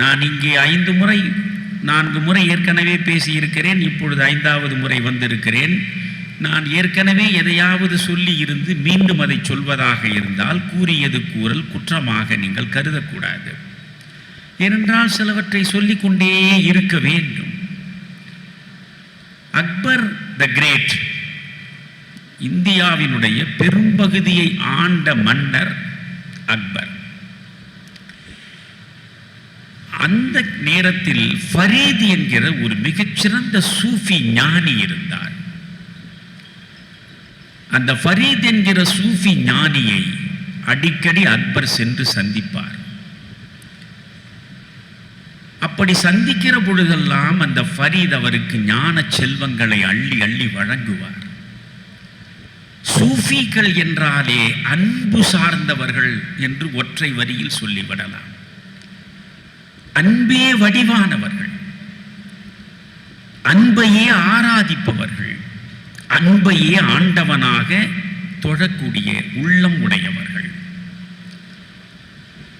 நான் இங்கே ஐந்து முறை நான்கு முறை ஏற்கனவே பேசியிருக்கிறேன் இப்பொழுது ஐந்தாவது முறை வந்திருக்கிறேன். நான் ஏற்கனவே எதையாவது சொல்லி இருந்து மீண்டும் அதை சொல்வதாக இருந்தால் கூறியது கூறல் குற்றமாக நீங்கள் கருதக்கூடாது. ஏனென்றால் சிலவற்றை சொல்லிக்கொண்டே இருக்க வேண்டும். அக்பர் த கிரேட் இந்தியாவினுடைய பெரும்பகுதியை ஆண்ட மன்னர் அக்பர். அந்த நேரத்தில் ஃபரீத் என்கிற ஒரு மிகச்சிறந்த சூஃபி ஞானி இருந்தார். அந்த ஃபரீத் என்கிற சூஃபி ஞானியை அடிக்கடி அக்பர் சென்று சந்திப்பார். அப்படி சந்திக்கிற பொழுதெல்லாம் அந்த ஃபரீத் அவருக்கு ஞான செல்வங்களை அள்ளி அள்ளி வழங்குவார். சூஃபிகள் என்றாலே அன்பு சார்ந்தவர்கள் என்று ஒற்றை வரியில் சொல்லிவிடலாம். அன்பே வடிவானவர்கள். அன்பையே ஆராதிப்பவர்கள். அன்பையே ஆண்டவனாக தொழக்கூடிய உள்ளம் உடையவர்கள்.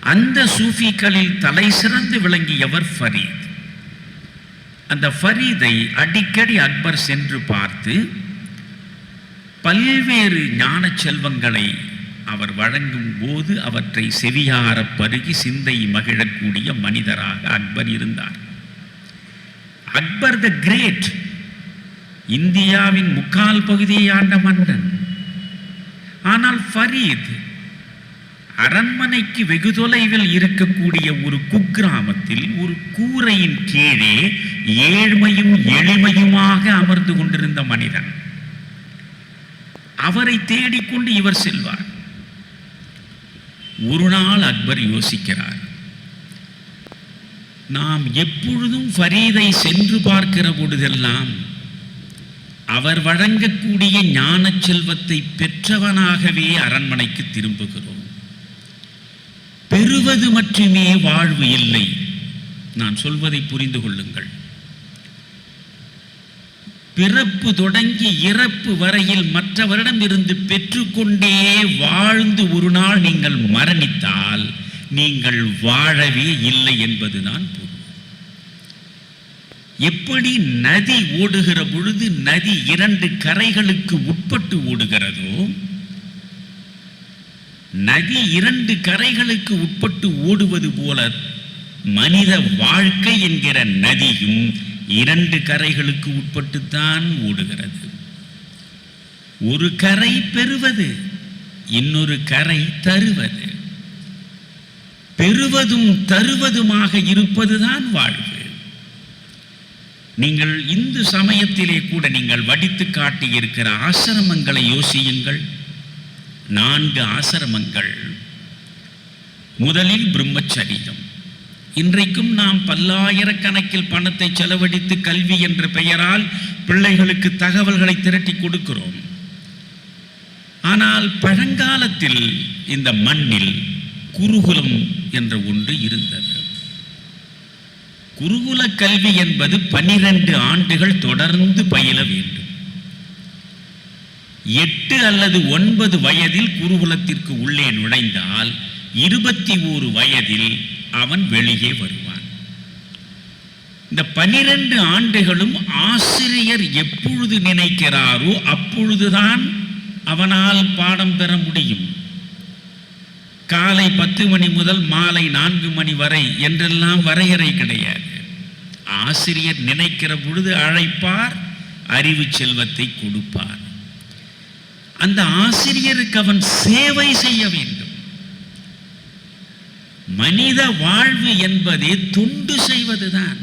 அந்த சூஃபிகளில் தலை சிறந்து விளங்கியவர் ஃபரீத். அந்த ஃபரீதை அடிக்கடி அக்பர் சென்று பார்த்து பல்வேறு ஞான செல்வங்களை அவர் வழங்கும் போது அவற்றை செவியார பருகி சிந்தை மகிழக்கூடிய மனிதராக அக்பர் இருந்தார். அக்பர் த கிரேட் இந்தியாவின் முக்கால் பகுதியை ஆண்ட மன்னன். ஆனால் ஃபரீத் அரண்மனைக்கு வெகு தொலைவில் இருக்கக்கூடிய ஒரு குக்கிராமத்தில் ஒரு கூரையின் கீழே ஏழ்மையும் எளிமையுமாக அமர்ந்து கொண்டிருந்த மனிதன். அவரை தேடிக்கொண்டு இவர் செல்வார். ஒரு நாள் அக்பர் யோசிக்கிறார். நாம் எப்பொழுதும் ஃபரீதை சென்று பார்க்கிற பொழுதெல்லாம் அவர் வழங்கக்கூடிய ஞான செல்வத்தை பெற்றவனாகவே அரண்மனைக்கு திரும்புகிறோம். பெறுவது மட்டுமே வாழ்வு இல்லை. நான் சொல்வதை புரிந்து கொள்ளுங்கள். பிறப்பு தொடங்கி இறப்பு வரையில் மற்றவரிடம் இருந்து பெற்றுக்கொண்டே வாழ்ந்து ஒரு நாள் நீங்கள் மரணித்தால் நீங்கள் வாழவே இல்லை என்பதுதான் பொருள். எப்படி நதி ஓடுகிற பொழுது நதி இரண்டு கரைகளுக்கு உட்பட்டு ஓடுகிறதோ நதி இரண்டு கரைகளுக்கு உட்பட்டு ஓடுவது போல மனித வாழ்க்கை என்கிற நதியும் இரண்டு கரைகளுக்கு உட்பட்டுத்தான் ஓடுகிறது. ஒரு கரை பெறுவது இன்னொரு கரை தருவது. பெறுவதும் தருவதுமாக இருப்பதுதான் வாழ்வு. நீங்கள் இந்து சமயத்திலே கூட நீங்கள் வடித்து காட்டியிருக்கிற ஆசிரமங்களை யோசியுங்கள். நான்கு ஆசிரமங்கள். முதலில் பிரம்மச்சரியம். இன்றைக்கும் நாம் பல்லாயிரக்கணக்கில் பணத்தை செலவழித்து கல்வி என்ற பெயரால் பிள்ளைகளுக்கு தகவல்களை திரட்டி கொடுக்கிறோம். ஆனால் பழங்காலத்தில் இந்த மண்ணில் குருகுலம் என்ற ஒன்று இருந்தது. குருகுல கல்வி என்பது பனிரெண்டு ஆண்டுகள் தொடர்ந்து பயில வேண்டும். எட்டு அல்லது ஒன்பது வயதில் குருகுலத்திற்கு உள்ளே நுழைந்தால் இருபத்தி ஓரு வயதில் அவன் வெளியே வருவான். இந்த பனிரெண்டு ஆண்டுகளும் ஆசிரியர் எப்பொழுது நினைக்கிறாரோ அப்பொழுதுதான் அவனால் பாடம் பெற முடியும். காலை பத்து மணி முதல் மாலை நான்கு மணி வரை என்றெல்லாம் வரையறை கிடையாது. ஆசிரியர் நினைக்கிற பொழுது அழைப்பார் அறிவு செல்வத்தை கொடுப்பார். அந்த ஆசிரியருக்கு அவன் சேவை செய்ய வேண்டும். மனித வாழ்வு என்பது தொண்டு செய்வதுதான்.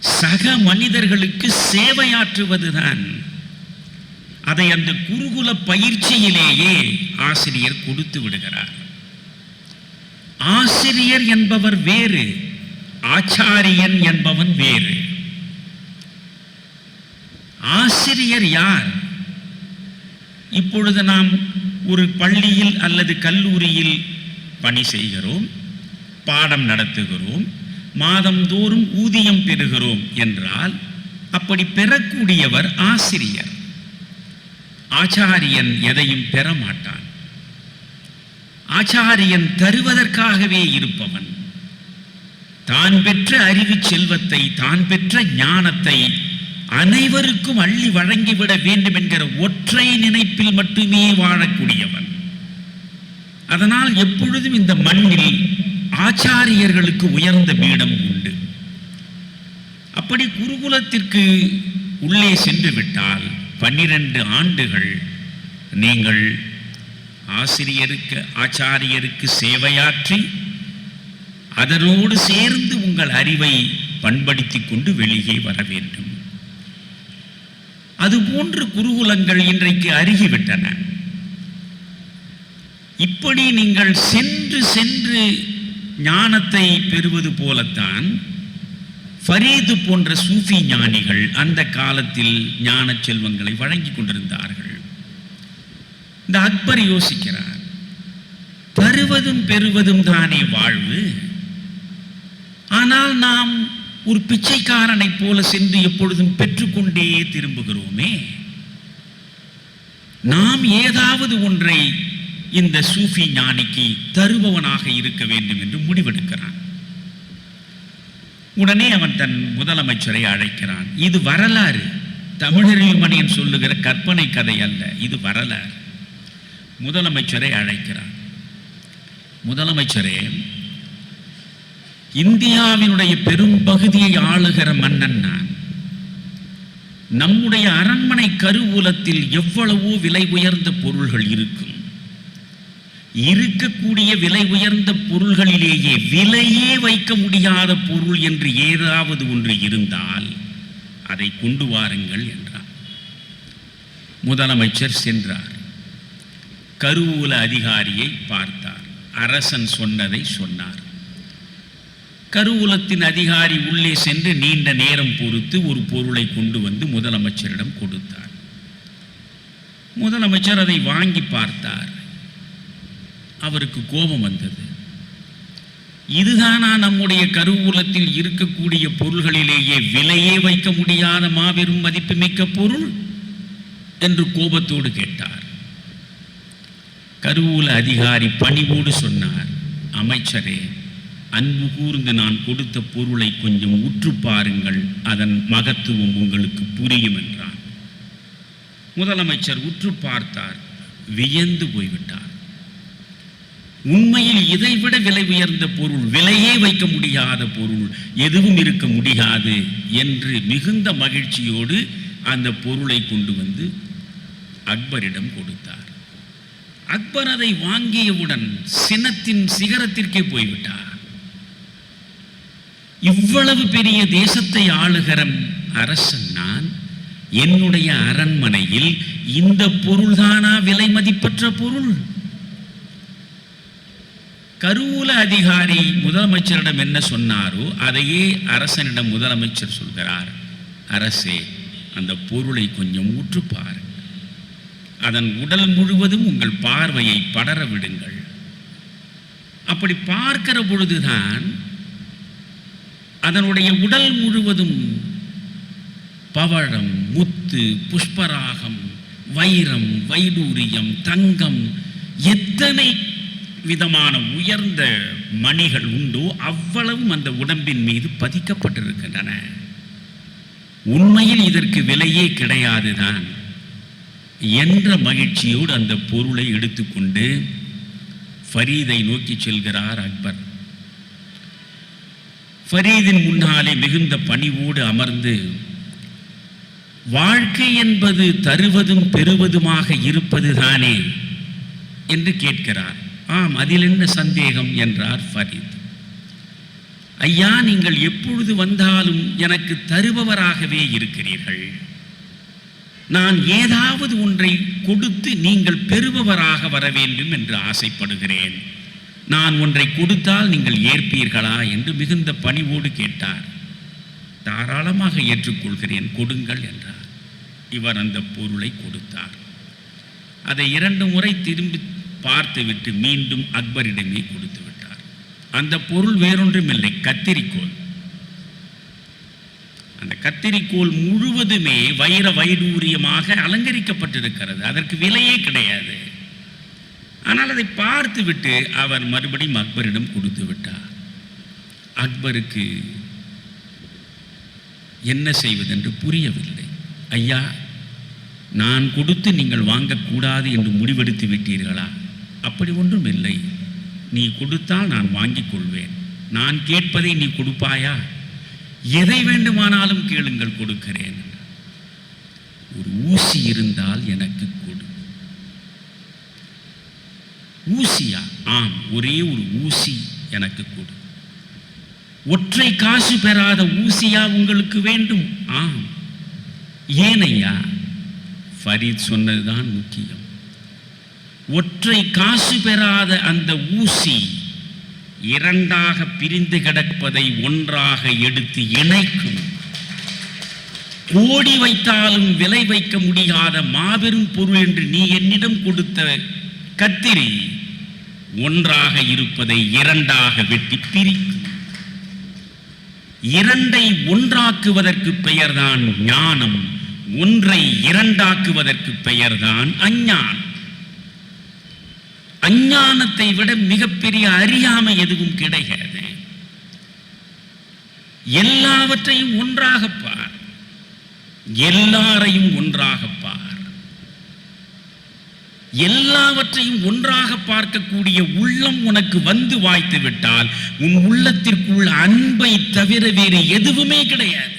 சக மனிதர்களுக்கு சேவையாற்றுவதுதான். அதை அந்த குருகுல பயிற்சியிலேயே ஆசிரியர் கொடுத்து விடுகிறார். ஆசிரியர் என்பவர் வேறு ஆச்சாரியன் என்பவன் வேறு. ஆசிரியர் யார்? இப்பொழுது நாம் ஒரு பள்ளியில் அல்லது கல்லூரியில் பணி செய்கிறோம் பாடம் நடத்துகிறோம் மாதந்தோறும் ஊதியம் பெறுகிறோம் என்றால் அப்படி பெறக்கூடியவர் ஆசிரியர். ஆச்சாரியன் எதையும் பெற மாட்டான் ஆச்சாரியன் தருவதற்காகவே இருப்பவன். தான் பெற்ற அறிவு செல்வத்தை தான் பெற்ற ஞானத்தை அனைவருக்கும் அள்ளி வழங்கிவிட வேண்டும் என்கிற ஒற்றை நினைப்பில் மட்டுமே வாழக்கூடியவன். அதனால் எப்பொழுதும் இந்த மண்ணில் ஆச்சாரியர்களுக்கு உயர்ந்த பீடம் உண்டு. அப்படி குருகுலத்திற்கு உள்ளே சென்று விட்டால் பன்னிரண்டு ஆண்டுகள் நீங்கள் ஆசிரியருக்கு ஆச்சாரியருக்கு சேவையாற்றி அதனோடு சேர்ந்து உங்கள் அறிவை பண்படுத்தி கொண்டு வெளியே வர வேண்டும். அதுபோன்று குருகுலங்கள் இன்றைக்கு அருகிவிட்டன. இப்படி நீங்கள் சென்று சென்று ஞானத்தை பெறுவது போலத்தான் ஃபரீது போன்ற சூஃபி ஞானிகள் அந்த காலத்தில் ஞான செல்வங்களை வழங்கி கொண்டிருந்தார்கள். இந்த அக்பர் யோசிக்கிறார் தருவதும் பெறுவதும் தானே வாழ்வு. ஆனால் நாம் ஒரு பிச்சைக்காரனைப் போல சென்று எப்பொழுதும் பெற்றுக்கொண்டே திரும்புகிறோமே. நாம் ஏதாவது ஒன்றை இந்த சூஃபி ஞானிக்கு தருபவனாக இருக்க வேண்டும் என்று முடிவெடுக்கிறான். உடனே அவன் தன் முதலமைச்சரை அழைக்கிறான். இது வரலாறு. தமிழறிவு மணியன் சொல்லுகிற கற்பனை கதை அல்ல இது வரலாறு. முதலமைச்சரை அழைக்கிறான். முதலமைச்சரே இந்தியாவினுடைய பெரும் பகுதியை ஆளுகிற மன்னன் நான். நம்முடைய அரண்மனை கருவூலத்தில் எவ்வளவோ விலை உயர்ந்த பொருள்கள் இருக்கும். இருக்கக்கூடிய விலை உயர்ந்த பொருள்களிலேயே விலையே வைக்க முடியாத பொருள் என்று ஏதாவது ஒன்று இருந்தால் அதை கொண்டு வாருங்கள் என்றார். முதலமைச்சர் சென்றார். கருவூல அதிகாரியை பார்த்தார். அரசன் சொன்னதை சொன்னார். கருவூலத்தின் அதிகாரி உள்ளே சென்று நீண்ட நேரம் பொறுத்து ஒரு பொருளை கொண்டு வந்து முதலமைச்சரிடம் கொடுத்தார். முதலமைச்சர் அதை வாங்கி பார்த்தார். அவருக்கு கோபம் வந்தது. இதுதானா நம்முடைய கருவூலத்தில் இருக்கக்கூடிய பொருள்களிலேயே விலையே வைக்க முடியாத மாபெரும் மதிப்புமிக்க பொருள்? என்று கோபத்தோடு கேட்டார். கருவூல அதிகாரி பணிவோடு சொன்னார் அமைச்சரே அன்பு கூர்ந்து நான் கொடுத்த பொருளை கொஞ்சம் உற்று பாருங்கள் அதன் மகத்துவம் உங்களுக்கு புரியும் என்றான். முதலமைச்சர் உற்று பார்த்தார் வியந்து போய்விட்டார். உண்மையில் இதைவிட விலை உயர்ந்த பொருள் விலையே வைக்க முடியாத பொருள் எதுவும் இருக்க முடியாது என்று மிகுந்த மகிழ்ச்சியோடு அந்த பொருளை கொண்டு வந்து அக்பரிடம் கொடுத்தார். அக்பர் அதை வாங்கியவுடன் சினத்தின் சிகரத்திற்கே போய்விட்டார். இவ்வளவு பெரிய தேசத்தை ஆளுகிற அரசன் நான். என்னுடைய அரண்மனையில் இந்த பொருள்தானா விலை மதிப்பற்ற பொருள்? கருவூல அதிகாரி முதலமைச்சரிடம் என்ன சொன்னாரோ அதையே அரசனிடம் முதலமைச்சர் சொல்கிறார். அரசே அந்த பொருளை கொஞ்சம் ஊற்று பாருங்கள் அதன் உடல் முழுவதும் உங்கள் பார்வையை படர விடுங்கள். அப்படி பார்க்கிற பொழுதுதான் அதனுடைய உடல் முழுவதும் பவழம் முத்து புஷ்பராகம் வைரம் வைடூரியம் தங்கம் எத்தனை விதமான உயர்ந்த மணிகள் உண்டோ அவ்வளவும் அந்த உடம்பின் மீது பதிக்கப்பட்டிருக்கின்றன. உண்மையில் இதற்கு விலையே கிடையாதுதான். என்ற மகிழ்ச்சியோடு அந்த பொருளை எடுத்துக்கொண்டு ஃபரீதை நோக்கி செல்கிறார் அக்பர். ஃபரீதின் முன்னாலே மிகுந்த பணிவோடு அமர்ந்து வாழ்க்கை என்பது தருவதும் பெறுவதுமாக இருப்பதுதானே? என்று கேட்கிறார். ஆம் அதில் என்ன சந்தேகம் என்றார் ஃபரீத். ஐயா நீங்கள் எப்பொழுது வந்தாலும் எனக்கு தருபவராகவே இருக்கிறீர்கள். நான் ஏதாவது ஒன்றை கொடுத்து நீங்கள் பெறுபவராக வர வேண்டும் என்று ஆசைப்படுகிறேன். நான் ஒன்றை கொடுத்தால் நீங்கள் ஏற்பீர்களா என்று மிகுந்த பணிவோடு கேட்டார். தாராளமாக ஏற்றுக்கொள்கிறேன் கொடுங்கள் என்றார். இவர் அந்த பொருளை கொடுத்தார். அதை இரண்டு முறை திரும்பி பார்த்துவிட்டு மீண்டும் அக்பரிடமே கொடுத்து விட்டார். அந்த பொருள் வேறொன்றுமில்லை கத்திரிக்கோள். அந்த கத்திரிக்கோள் முழுவதுமே வைர வைடூரியமாக அலங்கரிக்கப்பட்டிருக்கிறது. அதற்கு விலையே கிடையாது. ஆனால் அதை பார்த்துவிட்டு அவர் மறுபடியும் அக்பரிடம் கொடுத்து விட்டார். அக்பருக்கு என்ன செய்வதென்று புரியவில்லை. ஐயா நான் கொடுத்து நீங்கள் வாங்கக்கூடாது என்று முடிவெடுத்து விட்டீர்களா? அப்படி ஒன்றும் இல்லை நீ கொடுத்தால் நான் வாங்கிக் கொள்வேன். நான் கேட்பதை நீ கொடுப்பாயா? எதை வேண்டுமானாலும் கேளுங்கள் கொடுக்கிறேன். ஒரு ஊசி இருந்தால் எனக்கு கொடு. ஊசியா? ஆம் ஒரே ஒரு ஊசி எனக்கு கொடு. ஒற்றை காசு பெறாத ஊசியா உங்களுக்கு வேண்டும்? ஆம். ஏனையா? ஃபரீத் சொன்னதுதான் முக்கியம். ஒற்றை காசு பெறாத அந்த ஊசி இரண்டாக பிரிந்து கிடப்பதை ஒன்றாக எடுத்து இணைக்கும். கோடி வைத்தாலும் விலை வைக்க முடியாத மாபெரும் பொருள் என்று நீ என்னிடம் கொடுத்த கத்திரி ஒன்றாக இருப்பதை இரண்டாக வெட்டி பிரிக்கும். இரண்டை ஒன்றாக்குவதற்கு பெயர்தான் ஞானம் ஒன்றை இரண்டாக்குவதற்கு பெயர்தான் அஞ்ஞானம். அஞ்ஞானத்தை விட மிகப்பெரிய அறியாமை எதுவும் கிடையாது. எல்லாவற்றையும் ஒன்றாக பார். எல்லாரையும் ஒன்றாக பார். எல்லாவற்றையும் ஒன்றாக பார்க்கக்கூடிய உள்ளம் உனக்கு வந்து வாய்த்து விட்டால் உன் உள்ளத்திற்குள் அன்பை தவிர வேறு எதுவுமே கிடையாது.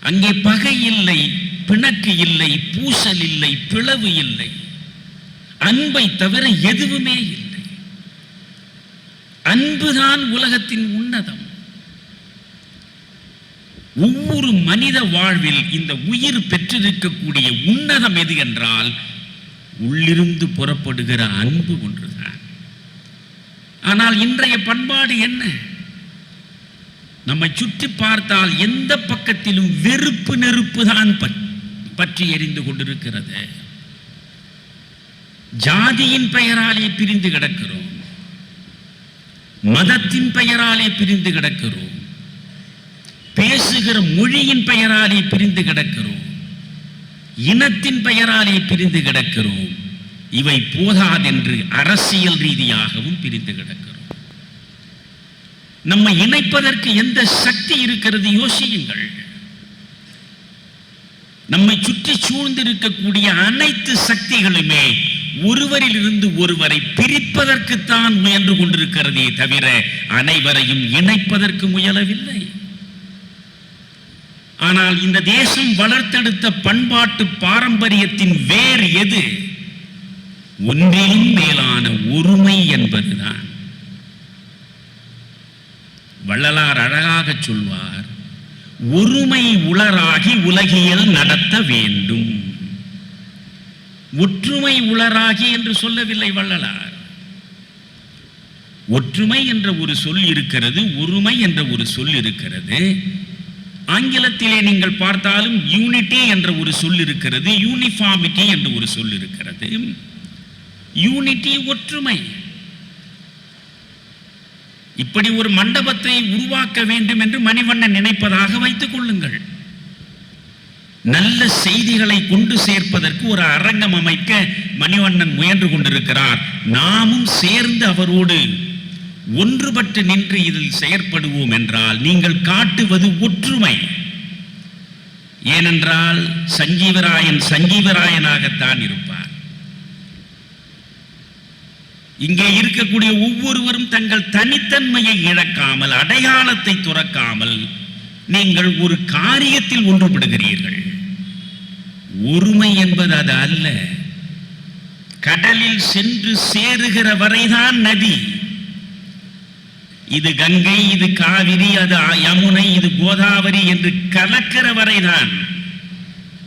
அங்கே பகை இல்லை பிணக்கு இல்லை பூசல் இல்லை பிளவு இல்லை. அன்பை தவிர எதுவுமே இல்லை. அன்புதான் உலகத்தின் உன்னதம். ஒவ்வொரு மனித வாழ்வில் இந்த உயிர் பெற்றிருக்கக்கூடிய உன்னதம் எது என்றால் உள்ளிருந்து புறப்படுகிற அன்பு ஒன்றுதான். ஆனால் இன்றைய பண்பாடு என்ன? நம்மை சுற்றி பார்த்தால் எந்த பக்கத்திலும் வெறுப்பு நெருப்பு தான் பற்றி எரிந்து கொண்டிருக்கிறது. ஜாதியின் பெயராலே பிரிந்து கிடக்கிறோம். மதத்தின் பெயராலே பிரிந்து கிடக்கிறோம். பேசுகிற மொழியின் பெயராலே பிரிந்து கிடக்கிறோம். இனத்தின் பெயராலே பிரிந்து கிடக்கிறோம். இவை போதாதென்று அரசியல் ரீதியாகவும் பிரிந்து கிடக்கிறோம். நம்மை இணைப்பதற்கு எந்த சக்தி இருக்கிறது யோசியுங்கள். நம்மை சுற்றி சூழ்ந்திருக்கக்கூடிய அனைத்து சக்திகளுமே ஒருவரில் இருந்து ஒருவரை பிரிப்பதற்குத்தான் முயன்று கொண்டிருக்கிறதே தவிர அனைவரையும் இணைப்பதற்கு முயலவில்லை. ஆனால் இந்த தேசம் வளர்த்தெடுத்த பண்பாட்டு பாரம்பரியத்தின் வேர் எது? ஒன்றிலும் மேலான ஒருமை என்பதுதான். வள்ளலார் அழகாக சொல்வார் ஒருமை உளராகி உலகியல் நடத்த வேண்டும். ஒற்றுமை உளராகி என்று சொல்லவில்லை வள்ளலார். ஒற்றுமை என்ற ஒரு சொல் இருக்கிறது ஒருமை என்ற ஒரு சொல் இருக்கிறது. ஆங்கிலத்திலே நீங்கள் பார்த்தாலும் யூனிட்டி என்ற ஒரு சொல் இருக்கிறது யூனிஃபார்மிட்டி என்ற ஒரு சொல் இருக்கிறது. யூனிட்டி ஒற்றுமை. இப்படி ஒரு மண்டபத்தை உருவாக்க வேண்டும் என்று மணிவண்ணன் நினைப்பதாக வைத்துக் கொள்ளுங்கள். நல்ல செய்திகளை கொண்டு சேர்ப்பதற்கு ஒரு அரங்கம் அமைக்க மணிவண்ணன் முயன்று கொண்டிருக்கிறார். நாமும் சேர்ந்து அவரோடு ஒன்றுபட்டு நின்று இதில் செயற்படுவோம் என்றால் நீங்கள் காட்டுவது ஒற்றுமை. ஏனென்றால் சஞ்சீவராயன் சஞ்சீவராயனாகத்தான் இருப்பார். இங்கே இருக்கக்கூடிய ஒவ்வொருவரும் தங்கள் தனித்தன்மையை இழக்காமல் அடையாளத்தை துறக்காமல் நீங்கள் ஒரு காரியத்தில் ஒன்றுபடுகிறீர்கள். ஒருமை என்பது அது அல்ல. கடலில் சென்று சேருகிற வரைதான் நதி. இது கங்கை இது காவிரி அது யமுனை இது கோதாவரி என்று கலக்கிற வரைதான்.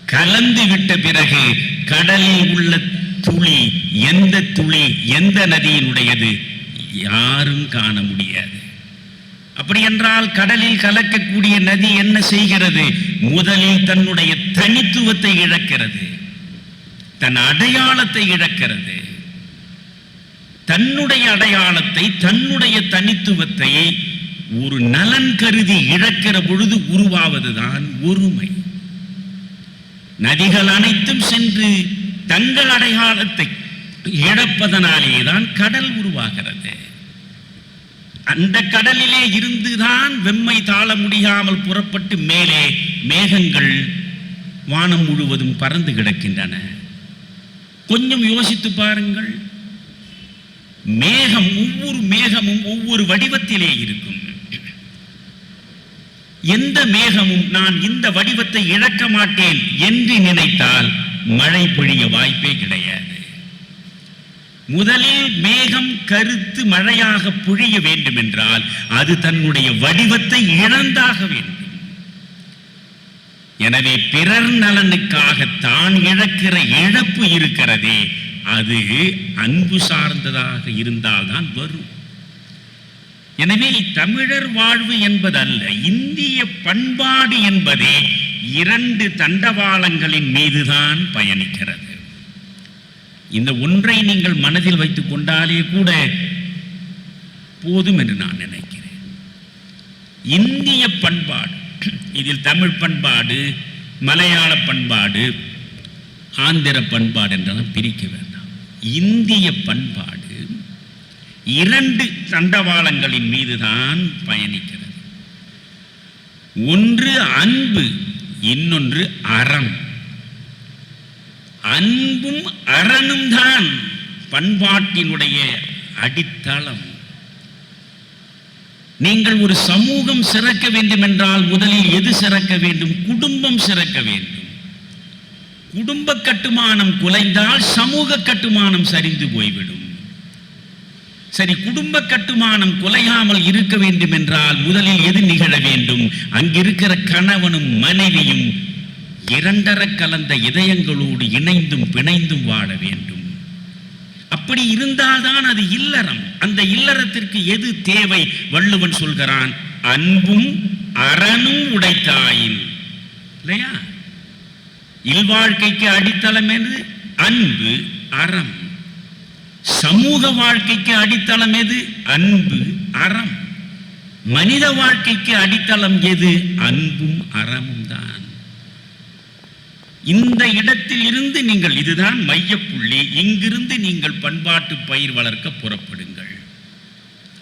கலந்து விட்ட பிறகு கடலில் உள்ள துளி எந்த துளி எந்த நதியினுடையது யாரும் காண முடியாது. அப்படி என்றால் கடலில் கலக்கக்கூடிய நதி என்ன செய்கிறது? முதலில் தன்னுடைய தனித்துவத்தை இழக்கிறது. தன் அடையாளத்தை இழக்கிறது. தன்னுடைய அடையாளத்தை தன்னுடைய தனித்துவத்தை ஒரு நலன் கருதி இழக்கிற பொழுது உருவாவதுதான் ஒருமை. நதிகள் அனைத்தும் சென்று தங்கள் அடையாளத்தை இழப்பதனாலேதான் கடல் உருவாகிறது. அந்த கடலிலே இருந்துதான் வெம்மை தாழ முடியாமல் புறப்பட்டு மேலே மேகங்கள் வானம் முழுவதும் பறந்து கிடக்கின்றன. கொஞ்சம் யோசித்து பாருங்கள். மேகம் ஒவ்வொரு மேகமும் ஒவ்வொரு வடிவத்திலே இருக்கும். எந்த மேகமும் நான் இந்த வடிவத்தை இழக்க மாட்டேன் என்று நினைத்தால் மழை பொழிய வாய்ப்பே கிடையாது. முதலில் மேகம் கருத்து மழையாக பொழிய வேண்டும் என்றால் அது தன்னுடைய வடிவத்தை இழந்தாக வேண்டும். எனவே பிறர் நலனுக்காக தான் இழக்கிற இழப்பு இருக்கிறதே அது அன்பு சார்ந்ததாக இருந்தால்தான் வரும். எனவே தமிழர் வாழ்வு என்பதல்ல இந்திய பண்பாடு என்பதே இரண்டு தண்டவாளங்களின் மீதுதான் பயணிக்கிறது. இந்த ஒன்றை நீங்கள் மனதில் வைத்துக் கொண்டாலே கூட போதும் என்று நான் நினைக்கிறேன். இந்திய பண்பாடு இதில் தமிழ் பண்பாடு மலையாள பண்பாடு ஆந்திர பண்பாடு என்றெல்லாம் பிரிக்க வேண்டாம். இந்திய பண்பாடு இரண்டு தண்டவாளங்களின் மீதுதான் பயணிக்கிறது. ஒன்று அன்பு இன்னொன்று அறம். அன்பும் அறனும் தான் பண்பாட்டினுடைய அடித்தளம். நீங்கள் ஒரு சமூகம் சிறக்க வேண்டும் என்றால் முதலில் எது சிறக்க வேண்டும்? குடும்பம் சிறக்க வேண்டும். குடும்ப கட்டுமானம் குலைந்தால் சமூக கட்டுமானம் சரிந்து போய்விடும். சரி குடும்ப கட்டுமானம் குலையாமல் இருக்க வேண்டும் என்றால் முதலில் எது நிகழ வேண்டும்? அங்கிருக்கிற கணவனும் மனைவியும் இரண்டர கலந்த இதயங்களோடு இணைந்தும் பிணைந்தும் வாழ வேண்டும். அப்படி இருந்தால்தான் அது இல்லறம். அந்த இல்லறத்திற்கு எது தேவை? வள்ளுவன் சொல்கிறான் அன்பும் அறனும் உடைத்தாயின். இல்லையா? இல்வாழ்க்கைக்கு அடித்தளம் எது? அன்பு அறம். சமூக வாழ்க்கைக்கு அடித்தளம் எது? அன்பு அறம். மனித வாழ்க்கைக்கு அடித்தளம் எது? அன்பும் அறமும் தான். இந்த இடத்தில் இருந்து நீங்கள் இதுதான் மையப்புள்ளி. இங்கிருந்து நீங்கள் பண்பாட்டு பயிர் வளர்க்க புறப்படுங்கள்.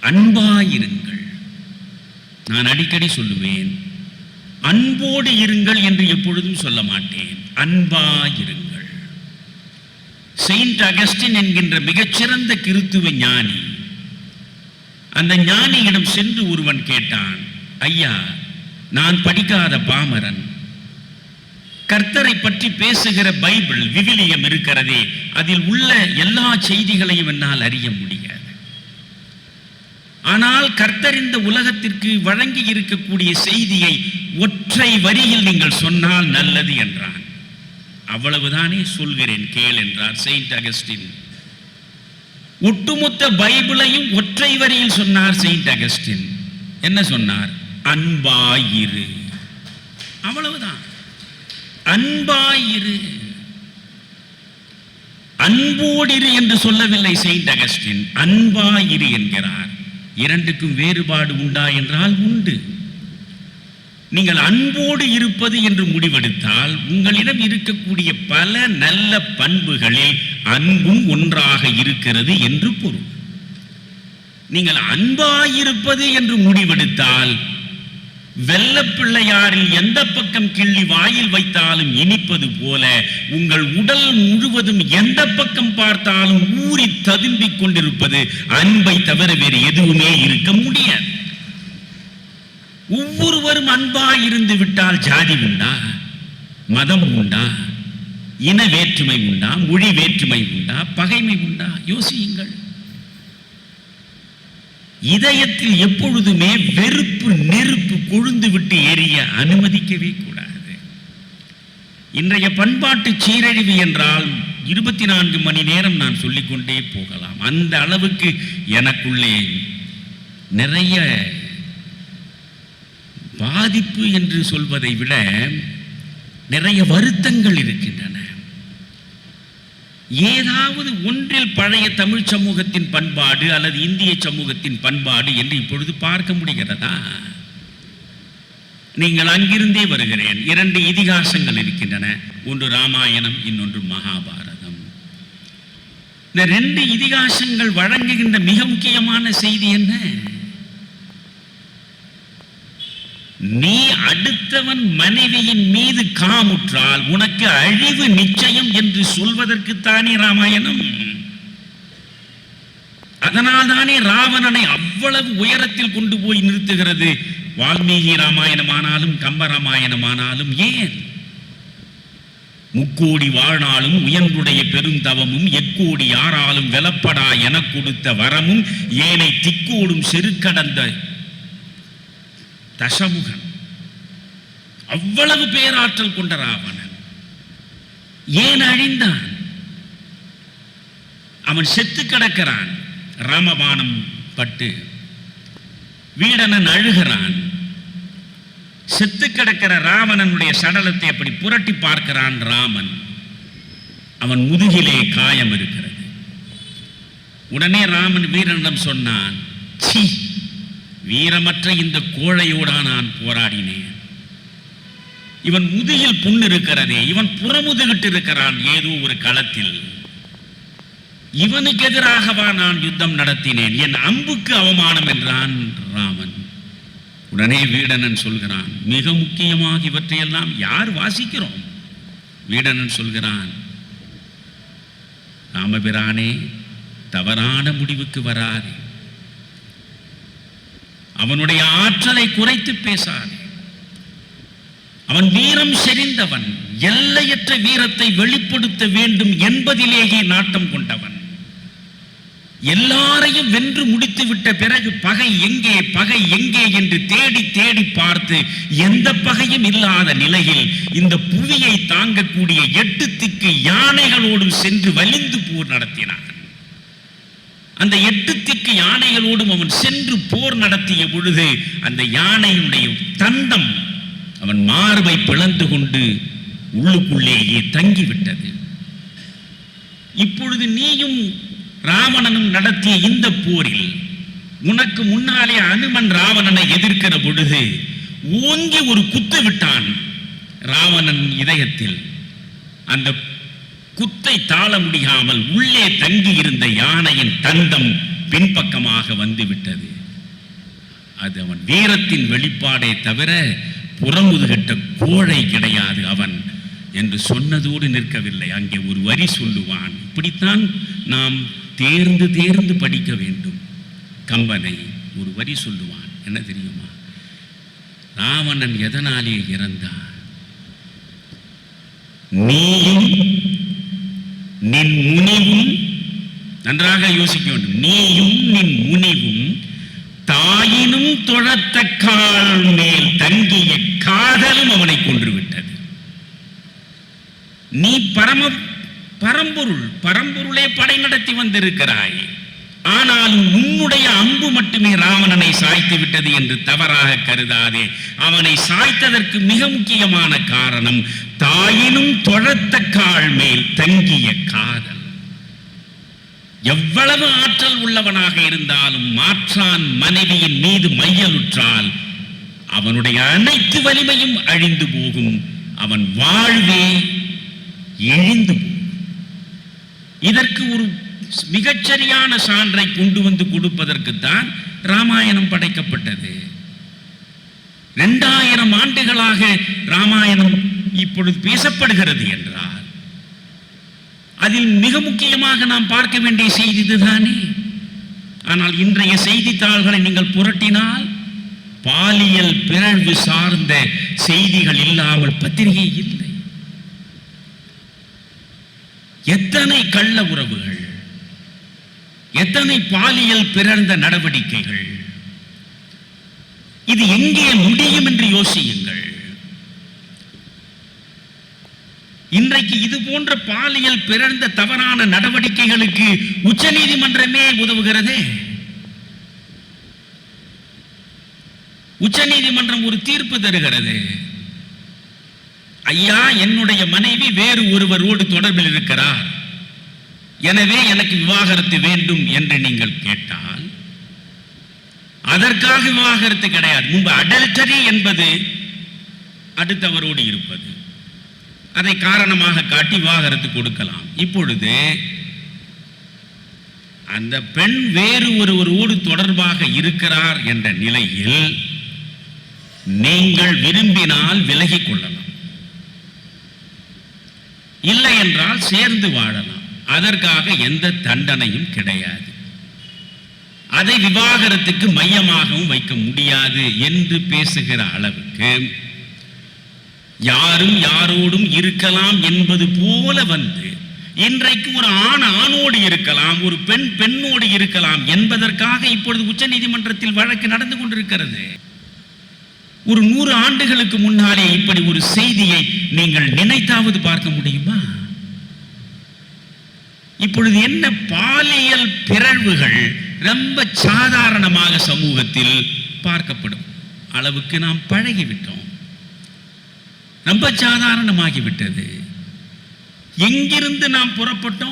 அன்பாயிருங்கள். நான் அடிக்கடி சொல்லுவேன் அன்போடு இருங்கள் என்று எப்பொழுதும் சொல்ல மாட்டேன். அன்பாயிருங்கள். செயின்ட் அகஸ்டின் என்கின்ற மிகச்சிறந்த கிறித்துவ ஞானி அந்த ஞானியிடம் சென்று ஒருவன் கேட்டான் ஐயா நான் படிக்காத பாமரன். கர்த்தரை பற்றி பேசுகிற பைபிள் விவிலியம் இருக்கிறதே. அதில் உள்ள எல்லா செய்திகளையும் என்னால் அறிய முடியாது. ஆனால் கர்த்தர் இந்த உலகத்திற்கு வழங்கி இருக்கக்கூடிய செய்தியை ஒற்றை வரியில் நீங்கள் சொன்னால் நல்லது என்றான். அவ்வளவுதானே சொல்கிறேன் கேள் என்றார் செயின்ட் அகஸ்டின் ஒட்டுமொத்த பைபிளையும் ஒற்றை வரியில் சொன்னார் செயின்ட் அகஸ்டின் என்ன சொன்னார்? அன்பாயிரு. அவ்வளவுதான். அன்பாயிரு. அன்போடிரு என்று சொல்லவில்லை செயின்ட் அகஸ்டின். அன்பாயிரு என்கிறார். இரண்டுக்கும் வேறுபாடு உண்டா என்றால் உண்டு. நீங்கள் அன்போடு இருப்பது என்று முடிவெடுத்தால் உங்களிடம் இருக்கக்கூடிய பல நல்ல பண்புகளில் அன்பும் ஒன்றாக இருக்கிறது என்று பொருள். நீங்கள் அன்பாயிருப்பது என்று முடிவெடுத்தால் வெள்ளப்பிள்ளையாரில் எந்த பக்கம் கிள்ளி வாயில் வைத்தாலும் இனிப்பது போல உங்கள் உடல் முழுவதும் எந்த பக்கம் பார்த்தாலும் ஊறி ததும்பிக் கொண்டிருப்பது அன்பை தவிர வேறு எதுவுமே இருக்க முடியாது. ஒவ்வொருவரும் அன்பாய் இருந்து விட்டால் ஜாதி உண்டா? மதம் உண்டா? இன வேற்றுமை உண்டா? மொழி வேற்றுமை உண்டா? பகைமை உண்டா? யோசியுங்கள். இதயத்தில் எப்பொழுதுமே வெறுப்பு நெருப்பு கொழுந்து விட்டு எரிய அனுமதிக்கவே கூடாது. இன்றைய பண்பாட்டு சீரழிவு என்றால் இருபத்தி நான்கு மணி நேரம் நான் சொல்லிக்கொண்டே போகலாம். அந்த அளவுக்கு எனக்குள்ளே நிறைய பாதிப்பு என்று சொல்வதை விட நிறைய வருத்தங்கள் இருக்கின்றன. ஏதாவது ஒன்றில் பழைய தமிழ் சமூகத்தின் பண்பாடு அல்லது இந்திய சமூகத்தின் பண்பாடு என்று இப்பொழுது பார்க்க முடிகிறதா? நீங்கள் அங்கிருந்தே வருகிறேன். இரண்டு இதிகாசங்கள் இருக்கின்றன. ஒன்று ராமாயணம் இன்னொன்று மகாபாரதம். இந்த ரெண்டு இதிகாசங்கள் வழங்குகின்ற மிக முக்கியமான செய்தி என்ன? நீ அடுத்தவன் மனைவியின் மீது காமுற்றால் உனக்கு அழிவு நிச்சயம் என்று சொல்வதற்குத்தானே ராமாயணம்? அதனால்தானே ராவணனை அவ்வளவு உயரத்தில் கொண்டு போய் நிறுத்துகிறது. வால்மீகி ராமாயணமானாலும் கம்ப ராமாயணமானாலும் ஏன்? முக்கோடி வாழ்நாளும் உயர்ந்துடைய பெருந்தவமும் எக்கோடி யாராலும் வெலப்படா எனக் கொடுத்த வரமும் ஏனை திக்கோடும் செருக்கடந்த தசமுகன் அவ்வளவு பேராற்றல் கொண்ட ராவணன். ஏன் அழிந்தான்? அவன் செத்து கிடக்கிறான். ராமபானம் பட்டு. வீடனன் அழுகிறான். செத்து கிடக்கிற ராவணனுடைய சடலத்தை அப்படி புரட்டி பார்க்கிறான் ராமன். அவன் முதுகிலே காயம் இருக்கிறது. உடனே ராமன் வீரனிடம் சொன்னான் வீரமற்ற இந்த கோழையோடா நான் போராடினேன். இவன் முதுகில் புண் இருக்கிறதே இவன் புறமுதுகிட்டு இருக்கிறான் ஏதோ ஒரு களத்தில். இவனுக்கு எதிராகவா நான் யுத்தம் நடத்தினேன் என் அம்புக்கு அவமானம் என்றான் ராமன். உடனே வீடனன் சொல்கிறான் மிக முக்கியமாக இவற்றையெல்லாம் யார் வாசிக்கிறோம்? வீடனன் சொல்கிறான் ராமபிரானே தவறான முடிவுக்கு வராதே. அவனுடைய ஆற்றலை குறைத்து பேசாதே. அவன் வீரம் செறிந்தவன் எல்லையற்ற வீரத்தை வெளிப்படுத்த வேண்டும் என்பதிலேயே நாட்டம் கொண்டவன். எல்லாரையும் வென்று முடித்து விட்ட பிறகு பகை எங்கே பகை எங்கே என்று தேடி தேடி பார்த்து எந்த பகையும் இல்லாத நிலையில் இந்த புவியை தாங்கக்கூடிய எட்டு திக்கு யானைகளோடும் சென்று வலிந்து போர் நடத்தினான் அந்த எட்டு திக்கு யானைகளோடும் அவன் சென்று போர் நடத்திய பொழுது அந்த யானையுடைய தந்தம் அவன் மார்பை பிளந்து கொண்டு உள்ளுக்குள்ளேயே தங்கிவிட்டது. இப்பொழுது நீயும் ராவணனும் நடத்திய இந்த போரில் உனக்கு முன்னாலே அனுமன் ராவணனை எதிர்க்கிற பொழுது ஓங்கி ஒரு குத்து விட்டான் ராவணன் இதயத்தில். அந்த குத்தை தாழ முடியாமல் உள்ளே தங்கி இருந்த யானையின் தந்தம் பின்பக்கமாக வந்துவிட்டது. அது அவன் வீரத்தின் வெளிப்பாடே தவிர புறமுதுகிட்ட கோழை கிடையாது அவன் என்று சொன்னதோடு நிற்கவில்லை. அங்கே ஒரு வரி சொல்லுவான் இப்படித்தான் நாம் தேர்ந்து தேர்ந்து படிக்க வேண்டும். கம்பனை ஒரு வரி சொல்லுவான் என்ன தெரியுமா? ராவணன் எதனாலே இறந்தான் நீயும் நின் முனிவும் நன்றாக யோசிக்க வேண்டும். நீயும் நின் முனிவும் தாயினும் தொழத்தக்கால் மேல் தங்கிய காதலும் அவனை கொன்று விட்டது நீ பரம பரம்பொருள் பரம்பொருளே படை நடத்தி வந்திருக்கிறாய். ஆனாலும் உன்னுடைய அம்பு மட்டுமே ராவணனை சாய்த்து விட்டது என்று தவறாக கருதாதே. அவனை சாய்த்ததற்கு மிக முக்கியமான காரணம் தாயினும் தொழத்தக்கால் மேல் தங்கிய காதல். எவ்வளவு ஆற்றல் உள்ளவனாக இருந்தாலும் மாற்றான் மனைவியின் மீது மையலுற்றால் அவனுடைய அனைத்து வலிமையும் அழிந்து போகும். அவன் வாழ்வே இழிந்து போகும். இதற்கு ஒரு மிகச்சரியான சான்றை கொண்டு வந்து கொடுப்பதற்குத்தான் ராமாயணம் படைக்கப்பட்டது. இரண்டாயிரம் ஆண்டுகளாக ராமாயணம் இப்பொழுது பேசப்படுகிறது என்றால் அதில் மிக முக்கியமாக நாம் பார்க்க வேண்டிய செய்தி இதுதானே? ஆனால் இன்றைய செய்தித்தாள்களை நீங்கள் புரட்டினால் பாலியல் பிறழ்வு சார்ந்த செய்திகள் இல்லாமல் பத்திரிகை இல்லை. எத்தனை கள்ள உறவுகள் எத்தனை பாலியல் பிறந்த நடவடிக்கைகள் இது எங்கே முடியும் என்று யோசியுங்கள். இன்றைக்கு இது போன்ற பாலியல் பிறந்த தவறான நடவடிக்கைகளுக்கு உச்சநீதிமன்றமே உச்ச உச்சநீதிமன்றம் ஒரு தீர்ப்பு தருகிறது. ஐயா என்னுடைய மனைவி வேறு ஒருவரோடு தொடர்பில் இருக்கிறார். எனவே எனக்கு விவாகரத்து வேண்டும் என்று நீங்கள் கேட்டால் அதற்காக விவாகரத்து கிடையாது. முன்பு அடல்டரி என்பது அடுத்தவரோடு இருப்பது. அதை காரணமாக காட்டி விவாகரத்து கொடுக்கலாம். இப்பொழுது அந்த பெண் வேறு ஒருவரோடு தொடர்பாக இருக்கிறார் என்ற நிலையில் நீங்கள் விரும்பினால் விலகிக் கொள்ளலாம். இல்லை என்றால் சேர்ந்து வாழலாம். அதற்காக எந்த தண்டனையும் கிடையாது. அதை விவாகரத்துக்கு மையமாகவும் வைக்க முடியாது என்று பேசுகிற அளவுக்கு யாரும் யாரோடும் இருக்கலாம் என்பது போல வந்து இன்றைக்கு ஒரு ஆண் ஆணோடு இருக்கலாம் ஒரு பெண் பெண்ணோடு இருக்கலாம் என்பதற்காக இப்பொழுது உச்ச நீதிமன்றத்தில் வழக்கு நடந்து கொண்டிருக்கிறது. ஒரு நூறு ஆண்டுகளுக்கு முன்னாலே இப்படி ஒரு செய்தியை நீங்கள் நினைத்தாவது பார்க்க முடியுமா? இப்பொழுது என்ன பாலியல் பிறழ்வுகள் ரொம்ப சாதாரணமாக சமூகத்தில் பார்க்கப்படும். அளவுக்கு நாம் பழகிவிட்டோம். ரொம்ப சாதாரணமாகிவிட்டது. எங்கிருந்து நாம் புறப்பட்டோம்?